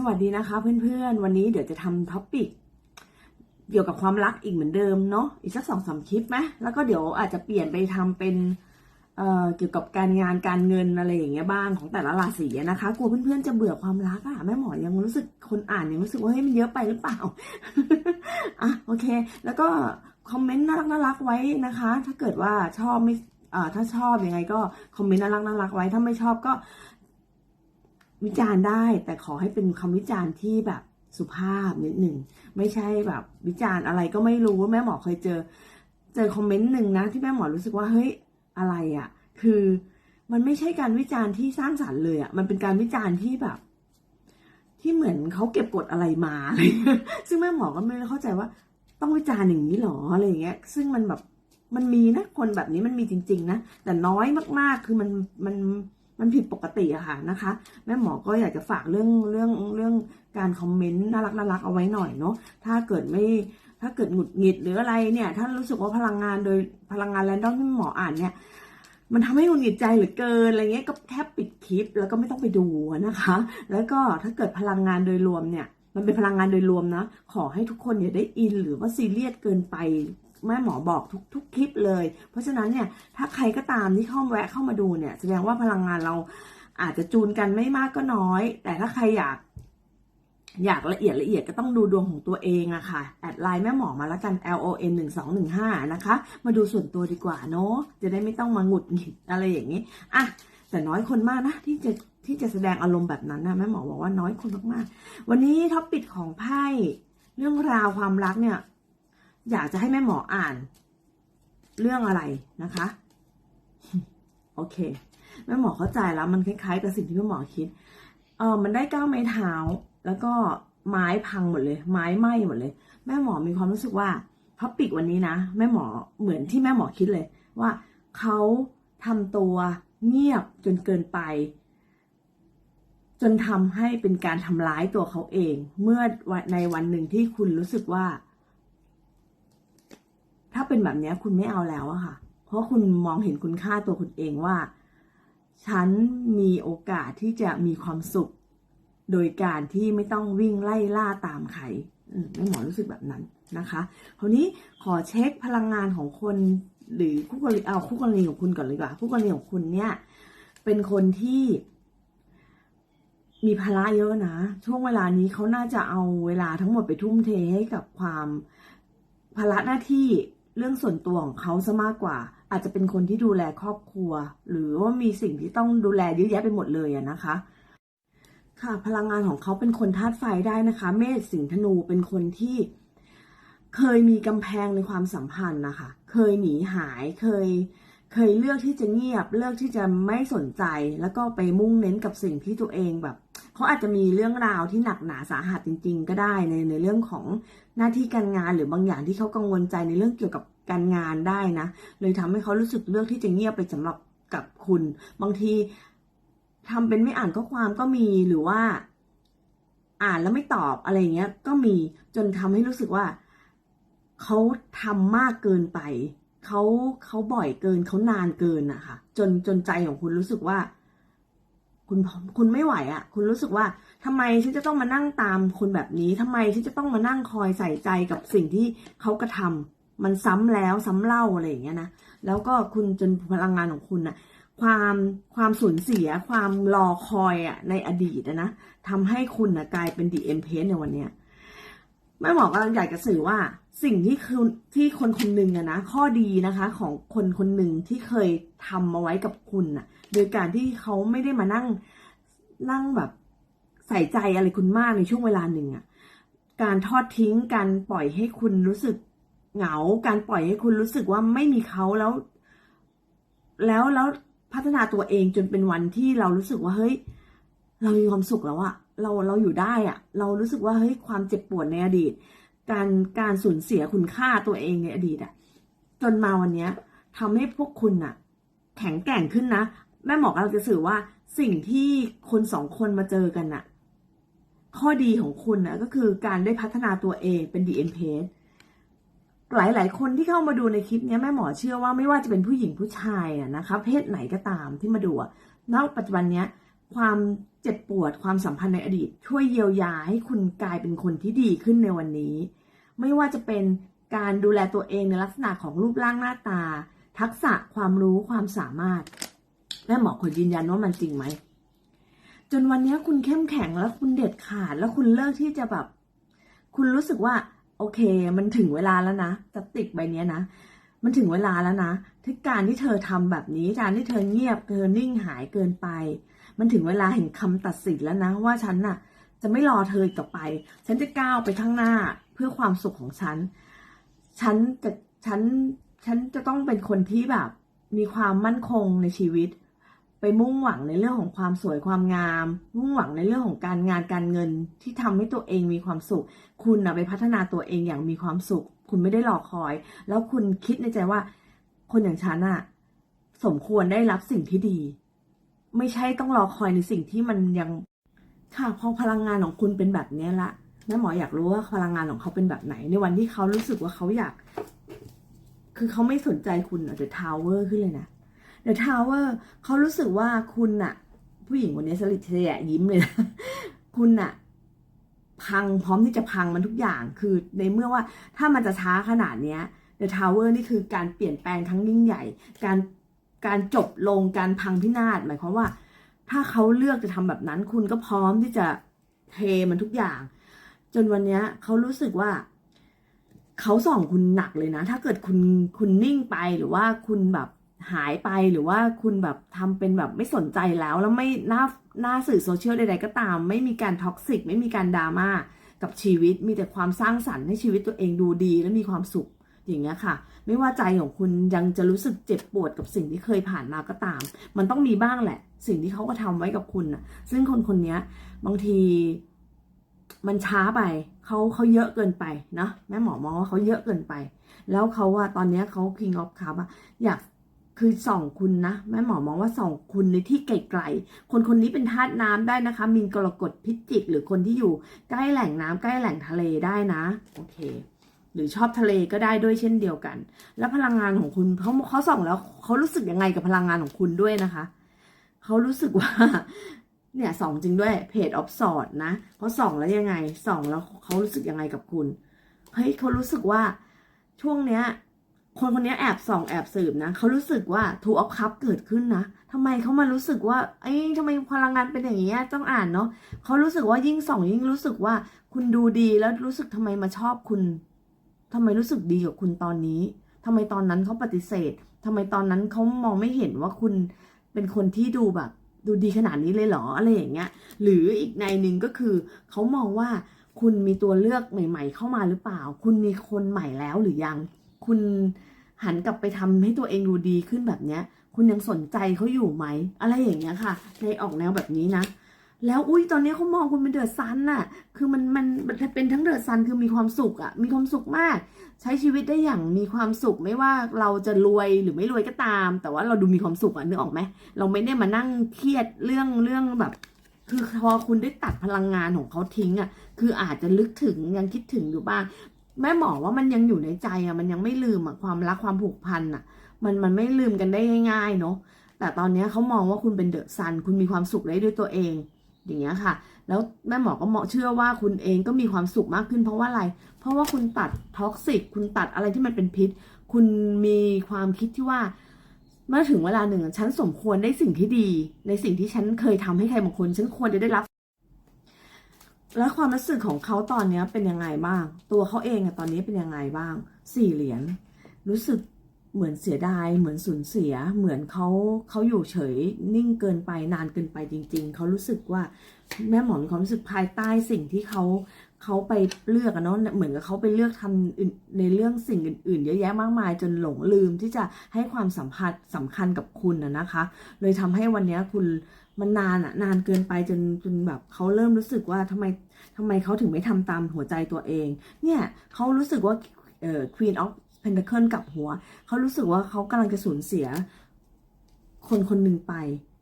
สวัสดีนะคะเพื่อนๆ วันนี้เดี๋ยวจะทำท็อปปิกเกี่ยวกับความรักอีกเหมือนเดิมเนาะอีกสักสองสามคลิปไหมแล้วก็เดี๋ยวอาจจะเปลี่ยนไปทำเป็นเอ่อเกี่ยวกับการงานการเงินอะไรอย่างเงี้ยบ้างของแต่ละราศีนะคะกลัวเพื่อนๆจะเบื่อความรักอะแม่หมอยังรู้สึกคนอ่านยังรู้สึกว่าเฮ้ยมันเยอะไปหรือเปล่าอะโอเค แล้วก็คอมเมนต์น่ารักน่ารักไว้นะคะ ถ้าเกิดว่าชอบไม่อ่าถ้าชอบยังไงก็คอมเมนต์น่ารักน่ารักไว้ถ้าไม่ชอบก็ วิจารณ์ได้แต่ขอให้เป็นคำวิจารณ์ที่แบบสุภาพนิดหนึ่งไม่ใช่แบบ วิจารณ์อะไรก็ไม่รู้ว่าแม่หมอเคยเจอ เจอคอมเมนต์หนึ่งนะ ที่แม่หมอรู้สึกว่าเฮ้ยอะไรอะ่ะ คือมันไม่ใช่การวิจารณ์ที่สร้างสรรค์เลยอะ่ะมันเป็นการวิจารณ์ที่แบบ ที่เหมือนเขาเก็บกดอะไรมาอะไรเงี้ยซึ่งแม่หมอก็ไม่เข้าใจว่า ต้องวิจารณ์อย่างนี้หรออะไรอย่างเงี้ย ซึ่งมันแบบมันมีนะคนแบบนี้มันมีจริง ๆ นะแต่น้อยมากๆคือมันมัน มันผิดปกติอะค่ะนะคะ แม่หมอก็อยากจะฝากเรื่องเรื่องเรื่องการคอมเมนต์น่ารักน่ารักเอาไว้หน่อยเนาะถ้าเกิดไม่ถ้าเกิดหงุดหงิดหรืออะไรเนี่ยถ้ารู้สึกว่าพลังงานโดยพลังงานแรนดอมที่หมออ่านเนี่ยมันทำให้หงุดหงิดใจเหลือเกินอะไรเงี้ยก็แค่ปิดคลิปแล้วก็ไม่ต้องไปดูนะคะ แล้วก็ถ้าเกิดพลังงานโดยรวมเนี่ยมันเป็นพลังงานโดยรวมนะ ขอให้ทุกคนอย่าได้อินหรือว่าซีเรียสเกินไป แม่หมอบอกทุกทุกคลิปเลย เพราะฉะนั้นเนี่ยถ้าใครก็ตามที่เข้าแวะเข้ามาดูเนี่ย แสดงว่าพลังงานเราอาจจะจูนกันไม่มากก็น้อย แต่ถ้าใครอยากอยากละเอียดละเอียดก็ต้องดูดวงของตัวเองอะค่ะ แอดไลน์แม่หมอมาแล้วกัน L O N 1 2 1 5นะคะ มาดูส่วนตัวดีกว่าเนาะ จะได้ไม่ต้องมาหงุดหงิดอะไรอย่างนี้ อะ แต่น้อยคนมากนะ ที่จะที่จะแสดงอารมณ์แบบนั้นนะแม่หมอบอกว่าน้อยคนมากๆ วันนี้ท็อปปิดของไพ่เรื่องราวความรักเนี่ย อยากจะให้แม่หมออ่าน เรื่องอะไรนะคะ โอเค แม่หมอเข้าใจแล้ว มันคล้ายๆกับสิ่งที่แม่หมอคิด เออมันได้ก้าวไม้เท้า แล้วก็ไม้พังหมดเลย ไม้ไหม้หมดเลย แม่หมอมีความรู้สึกว่าท็อปิกวันนี้นะแม่หมอเหมือนที่แม่หมอคิดเลย ว่าเขาทำตัวเงียบจนเกินไป จนทำให้เป็นการทำร้ายตัวเขาเอง เมื่อในวันหนึ่งที่คุณรู้สึกว่า ถ้าเป็นแบบนี้คุณไม่เอาแล้วอะค่ะ เพราะคุณมองเห็นคุณค่าตัวคุณเองว่า ฉันมีโอกาสที่จะมีความสุข โดยการที่ไม่ต้องวิ่งไล่ล่าตามใครอืมแม่หมอรู้สึกแบบนั้นนะคะคราวนี้ขอเช็คพลังงานของคนหรือคู่กรณีเอาคู่กรณีของคุณก่อนเลยดีกว่าคู่กรณีของคุณเนี่ย เป็นคนที่ มีภาระเยอะนะ ช่วงเวลานี้เขาน่าจะเอาเวลาทั้งหมดไปทุ่มเทให้กับความภาระหน้าที่ เรื่องส่วนตัวของเขาซะมากกว่า อาจจะเป็นคนที่ดูแลครอบครัว หรือว่ามีสิ่งที่ต้องดูแลเยอะแยะไปหมดเลยอะนะคะ ค่ะ พลังงานของเขาเป็นคนธาตุไฟได้นะคะ เมษสิงห์ธนูเป็นคนที่เคยมีกำแพงในความสัมพันธ์นะคะ เคยหนีหาย เคย เคยเลือกที่จะเงียบ เลือกที่จะไม่สนใจ แล้วก็ไปมุ่งเน้นกับสิ่งที่ตัวเองแบบ เขาอาจจะมีเรื่องราวที่หนักหนาสาหัสจริง ๆ ก็ได้ในในเรื่องของหน้าที่การงานหรือบางอย่างที่เขากังวลใจในเรื่องเกี่ยวกับการงานได้นะ เลยทำให้เขารู้สึกเลือกที่จะเงียบไปสำหรับกับคุณ บางทีทำเป็นไม่อ่านข้อความก็มีหรือว่า อ่านแล้วไม่ตอบอะไรเงี้ย ก็มีจนทำให้รู้สึกว่าเขาทำมากเกินไปเขาเขาบ่อยเกินเขานานเกินอะค่ะจนจนใจของคุณรู้สึกว่า คุณคุณไม่ไหวอะคุณรู้สึกว่าทำไมฉันจะต้องมานั่งตามคุณแบบนี้ทำไมฉันจะต้องมานั่งคอยใส่ใจกับสิ่งที่เขากระทำมันซ้ำแล้วซ้ำเล่าอะไรอย่างเงี้ยนะแล้วก็คุณจนพลังงานของคุณอะความความสูญเสียความรอคอยอะในอดีตนะทำให้คุณอะกลายเป็นดีเอ็มเพสในวันเนี้ย แม่หมอกำลังอยากจะสื่อว่าสิ่งที่คือที่คนคนหนึ่งอะนะข้อดีนะคะ ของคนคนหนึ่งที่เคยทำมาไว้กับคุณอะโดยการที่เขาไม่ได้มานั่งนั่งแบบใส่ใจอะไรคุณมากในช่วงเวลาหนึ่งอะการทอดทิ้งการปล่อยให้คุณรู้สึกเหงา การปล่อยให้คุณรู้สึกว่าไม่มีเขาแล้ว แล้วแล้วพัฒนาตัวเองจนเป็นวันที่เรารู้สึกว่าเฮ้ย เรามีความสุขแล้วอะเราเราอยู่ได้อะเรารู้สึกว่าเฮ้ยความเจ็บปวดในอดีต การการสูญเสียคุณค่าตัวเองในอดีตอะจนมาวันเนี้ยทำให้พวกคุณอะแข็งแกร่งขึ้นนะแม่หมอกำลังจะสื่อว่าสิ่งที่คนสองคนมาเจอกันอะข้อดีของคุณนะก็คือการได้พัฒนาตัวเองเป็น DM p a g e หลาย ๆ คนที่เข้ามาดูในคลิปนี้แม่หมอเชื่อว่าไม่ว่าจะเป็นผู้หญิงผู้ชายอะนะคะ เพศไหนก็ตามที่มาดูอะณปัจจุบันเนี้ย ความ เจ็บปวดความสัมพันธ์ในอดีต ช่วยเยียวยาให้คุณกลายเป็นคนที่ดีขึ้นในวันนี้ ไม่ว่าจะเป็นการดูแลตัวเองในลักษณะของรูปร่างหน้าตา ทักษะความรู้ความสามารถแม่หมอขอยืนยันว่ามันจริงไหม จนวันนี้คุณเข้มแข็งแล้วคุณเด็ดขาด แล้วคุณเลิกที่จะแบบ คุณรู้สึกว่า โอเค มันถึงเวลาแล้วนะสติกใบเนี้ยนะมันถึงเวลาแล้วนะที่การที่เธอทำแบบนี้การที่เธอเงียบเธอนิ่งหายเกินไป มันถึงเวลาแห่งคำตัดสินแล้วนะว่าฉันน่ะ จะไม่รอเธออีกต่อไป ฉันจะก้าวไปข้างหน้าเพื่อความสุขของฉัน ฉันจะฉันฉันจะต้องเป็นคนที่แบบ มีความมั่นคงในชีวิต ไปมุ่งหวังในเรื่องของความสวยความงาม มุ่งหวังในเรื่องของการงานการเงินที่ทำให้ตัวเองมีความสุข คุณนะไปพัฒนาตัวเองอย่างมีความสุข คุณไม่ได้รอคอย แล้วคุณคิดในใจว่า คนอย่างฉันอะสมควรได้รับสิ่งที่ดี ไม่ใช่ต้องรอคอยในสิ่งที่มันยังค่ะพอพลังงานของคุณเป็นแบบนี้ละแม่หมออยากรู้ว่าพลังงานของเขาเป็นแบบไหน ในวันที่เขารู้สึกว่าเขาอยาก คือเขาไม่สนใจคุณเดอะทาวเวอร์ขึ้นเลยนะเดอะทาวเวอร์เขารู้สึกว่าคุณอะผู้หญิงคนนี้สลิดเสียยิ้มเลยนะคุณอะพังพร้อมที่จะพังมันทุกอย่างคือในเมื่อว่าถ้ามันจะช้าขนาดเนี้ย The Tower นี่คือการเปลี่ยนแปลงครั้งยิ่งใหญ่ การ การจบลงการพังพินาศหมายความว่า ถ้าเขาเลือกจะทำแบบนั้นคุณก็พร้อมที่จะเทมันทุกอย่าง จนวันนี้เขารู้สึกว่าเขาส่องคุณหนักเลยนะ ถ้าเกิดคุณคุณนิ่งไปหรือว่าคุณแบบหายไปหรือว่าคุณแบบทำเป็นแบบไม่สนใจแล้ว แล้วไม่หน้าหน้าสื่อโซเชียลใดๆก็ตาม ไม่มีการท็อกซิกไม่มีการดราม่ากับชีวิตมีแต่ความสร้างสรรค์ให้ชีวิตตัวเองดูดีและมีความสุข อย่างเงี้ยค่ะ ไม่ว่าใจของคุณยังจะรู้สึกเจ็บปวดกับสิ่งที่เคยผ่านมาก็ตาม มันต้องมีบ้างแหละ สิ่งที่เขาก็ทำไว้กับคุณนะซึ่งคนคนนี้บางทีมันช้าไปเขาเขาเยอะเกินไปนะแม่หมอมองว่าเขาเยอะเกินไป แล้วเขาว่าตอนนี้เขา king of cup อะอยากคือส่องคุณนะแม่หมอมองว่าส่องคุณในที่ไกลๆคนคนนี้เป็นธาตุน้ำได้นะคะมีนกรกฎพิจิกหรือคนที่อยู่ใกล้แหล่งน้ำใกล้แหล่งทะเลได้นะ โอเค หรือชอบทะเลก็ได้ด้วยเช่นเดียวกัน แล้วพลังงานของคุณเขาเขาส่องแล้วเขารู้สึกยังไงกับพลังงานของคุณด้วยนะคะเขารู้สึกว่า เนี่ยส่องจริงด้วยเพจออฟสอดนะเขาส่องแล้วยังไงส่องแล้วเขารู้สึกยังไงกับคุณเฮ้ยเขารู้สึกว่าช่วงเนี้ย คนคนนี้แอบส่องแอบสืบนะเขารู้สึกว่าทูออฟคัพเกิดขึ้นนะทำไมเขามารู้สึกว่าเอ้ยทำไมพลังงานเป็นอย่างนี้ยต้องอ่านเนาะเขารู้สึกว่ายิ่งส่องยิ่งรู้สึกว่า คุณดูดีแล้วรู้สึกทำไมมาชอบคุณ ทำไมรู้สึกดีกับคุณตอนนี้ทำไมตอนนั้นเขาปฏิเสธทำไมตอนนั้นเขามองไม่เห็นว่าคุณเป็นคนที่ดูแบบ ดูดีขนาดนี้เลยเหรออะไรอย่างเงี้ย หรืออีกในหนึ่งก็คือเขามองว่าคุณมีตัวเลือกใหม่ ๆ เข้ามาหรือเปล่า คุณมีคนใหม่แล้วหรือยัง คุณหันกลับไปทำให้ตัวเองดูดีขึ้นแบบเนี้ย คุณยังสนใจเขาอยู่ไหม อะไรอย่างเงี้ยค่ะ ในออกแนวแบบนี้นะ แล้วอุ้ยตอนนี้เขามองคุณเป็นเดอะซันน่ะ คือมันมันมันเป็นทั้งเดอะซันคือมีความสุขอะมีความสุขมาก ใช้ชีวิตได้อย่างมีความสุขไม่ว่าเราจะรวยหรือไม่รวยก็ตาม แต่ว่าเราดูมีความสุขอะนึกออกไหมเราไม่ได้มานั่งเครียดเรื่องเรื่องแบบ คือพอคุณได้ตัดพลังงานของเขาทิ้งอะคืออาจจะลึกถึงยังคิดถึงอยู่บ้าง แม่หมอว่ามันยังอยู่ในใจอะมันยังไม่ลืมอะความรักความผูกพันอะมันมันไม่ลืมกันได้ง่าย ๆ เนาะแต่ตอนนี้เขามองว่าคุณเป็นเดอะซันคุณมีความสุขได้ด้วยตัวเอง อย่างเงี้ยค่ะ แล้วแม่หมอก็เหมาะเชื่อว่าคุณเองก็มีความสุขมากขึ้น เพราะว่าอะไร เพราะว่าคุณตัดท็อกซิกคุณตัดอะไรที่มันเป็นพิษ คุณมีความคิดที่ว่าเมื่อถึงเวลาหนึ่งฉันสมควรได้สิ่งที่ดี ในสิ่งที่ฉันเคยทำให้ใครบางคนฉันควรจะได้รับ แล้วความรู้สึกของเขาตอนนี้เป็นยังไงบ้าง ตัวเขาเองอะตอนนี้เป็นยังไงบ้าง สี่เหรียญรู้สึก เหมือนเสียดาย เหมือนสูญเสีย เหมือนเขาเขาอยู่เฉยนิ่งเกินไปนานเกินไปจริง ๆ เขารู้สึกว่าแม่หมอมีความรู้สึกภายใต้สิ่งที่เขาเขาไปเลือกเนาะเหมือนกับเขาไปเลือกทำอื่นในเรื่องสิ่งอื่นๆ เยอะแยะมากมายจนหลงลืมที่จะให้ความสัมพันธ์สำคัญกับคุณอะนะคะ เลยทำให้วันเนี้ยคุณมันนานอะนานเกินไปจนจนแบบเขาเริ่มรู้สึกว่าทำไมทำไมเขาถึงไม่ทำตามหัวใจตัวเอง เนี่ยเขารู้สึกว่าเอ่อ Queen of Pentacle กับหัว เขารู้สึกว่าเขากำลังจะสูญเสีย คนคนหนึ่งไป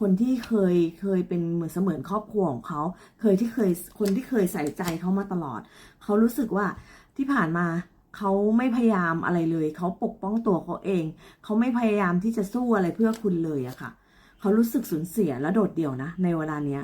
คนที่เคยเคยเป็นเหมือนเสมือนครอบครัวของเขา เคยที่เคยคนที่เคยใส่ใจเขามาตลอด เขารู้สึกว่าที่ผ่านมาเขาไม่พยายามอะไรเลย เขาปกป้องตัวเขาเอง เขาไม่พยายามที่จะสู้อะไรเพื่อคุณเลยอะค่ะ เขารู้สึกสูญเสียและโดดเดี่ยวนะ ในเวลาเนี้ย